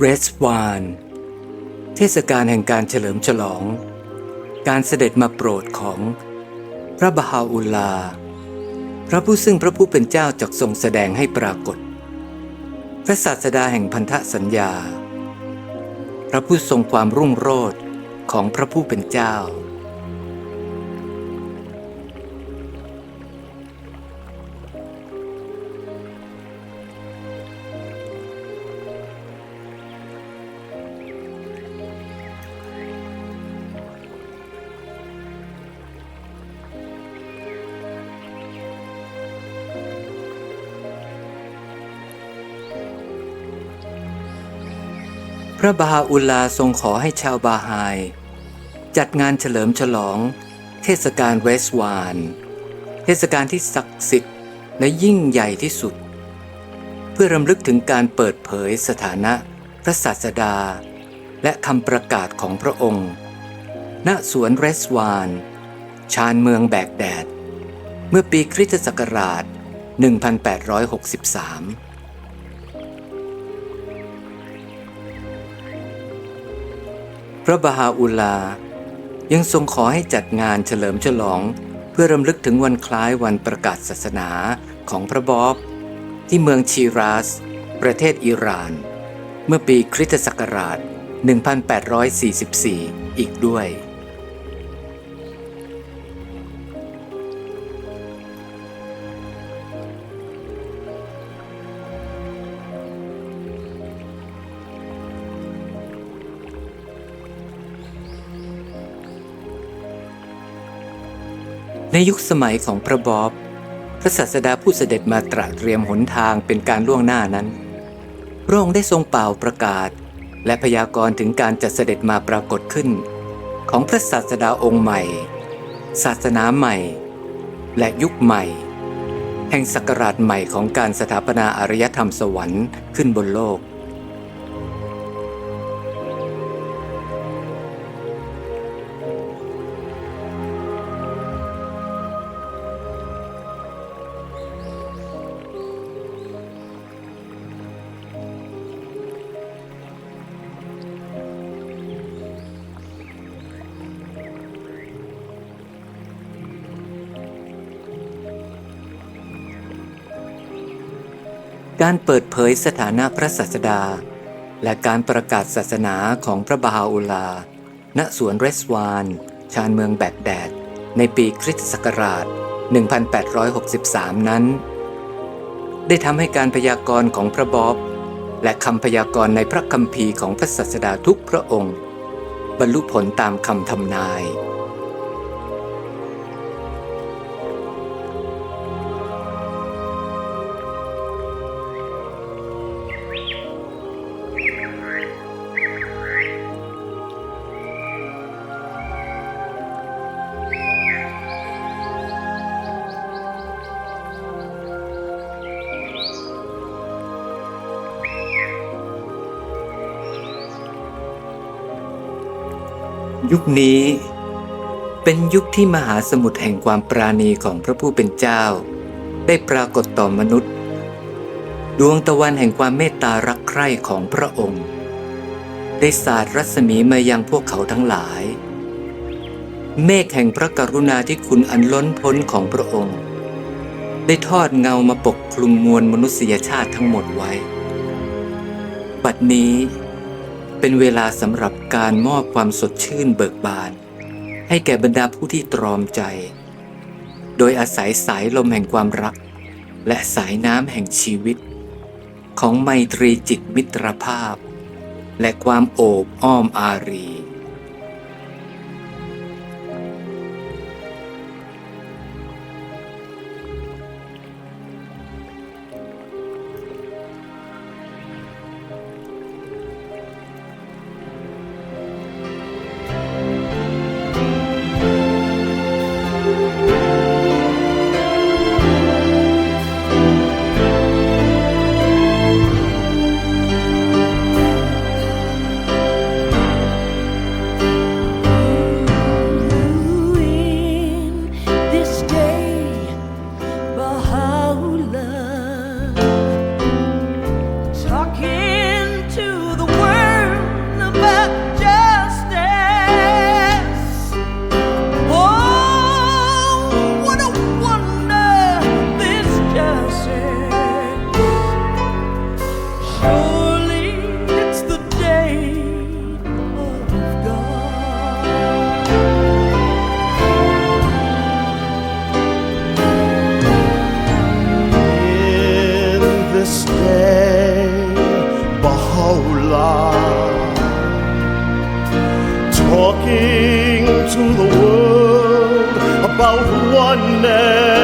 เรสวานเทศกาลแห่งการเฉลิมฉลอง การเสด็จมาโปรดของพระบาฮาอุลลา พระผู้ซึ่งพระผู้เป็นเจ้าจักทรงแสดงให้ปรากฏ พระศาสดาแห่งพันธสัญญา พระผู้ทรงความรุ่งโรจน์ของพระผู้เป็นเจ้า พระบาฮาอุลลาทรงขอให้ชาวบาไฮจัดงานเฉลิมฉลอง เทศกาลเวสวาน เทศกาลที่ศักดิ์สิทธิ์และยิ่งใหญ่ที่สุด เพื่อรำลึกถึงการเปิดเผยสถานะพระศาสดา และคำประกาศของพระองค์ ณสวนเรสวาน ชานเมืองแบกแดด เมื่อปีคริสตศักราช 1863 ระบาฮาอุลลา ยังทรงขอให้จัดงานเฉลิมฉลอง เพื่อรำลึกถึงวันคล้ายวันประกาศศาสนาของพระบอบ ที่เมืองชีราสประเทศอิหร่าน เมื่อปีคริสตศักราช 1844 อีกด้วย ในยุคสมัยของพระบอบ พระศาสดาผู้เสด็จมาตระเตรียมหนทางเป็นการล่วงหน้านั้น พระองค์ได้ทรงเป่าประกาศ และพยากรณ์ถึงการจะเสด็จมาปรากฏขึ้น ของพระศาสดาองค์ใหม่ ศาสนาใหม่ และยุคใหม่ แห่งศักราชใหม่ของการสถาปนาอารยธรรมสวรรค์ขึ้นบนโลก การเปิดเผยสถานะพระศาสดา และการประกาศศาสนาของพระบาฮาอุลลา ณสวนเรสวาน ชานเมืองแบกแดด ในปีคริสตศักราช 1863 นั้น ได้ทำให้การพยากรณ์ของพระบอบ และคำพยากรณ์ในพระคัมภีร์ของพระศาสดาทุกพระองค์ บรรลุผลตามคำทำนาย ยุคนี้เป็นยุคที่มหาสมุทรแห่งความปราณีของพระผู้เป็นเจ้า ได้ปรากฏต่อมนุษย์ ดวงตะวันแห่งความเมตตารักใคร่ของพระองค์ ได้สาดรัศมีมายังพวกเขาทั้งหลาย เมฆแห่งพระกรุณาที่คุณอันล้นพ้นของพระองค์ ได้ทอดเงามาปกคลุมมวลมนุษยชาติทั้งหมดไว้ บัดนี้ เป็นเวลาสำหรับการมอบความสดชื่นเบิกบาน ให้แก่บรรดาผู้ที่ตรอมใจ โดยอาศัยสายลมแห่งความรัก และสายน้ำแห่งชีวิต ของไมตรีจิตมิตรภาพ และความโอบอ้อมอารี about oneness.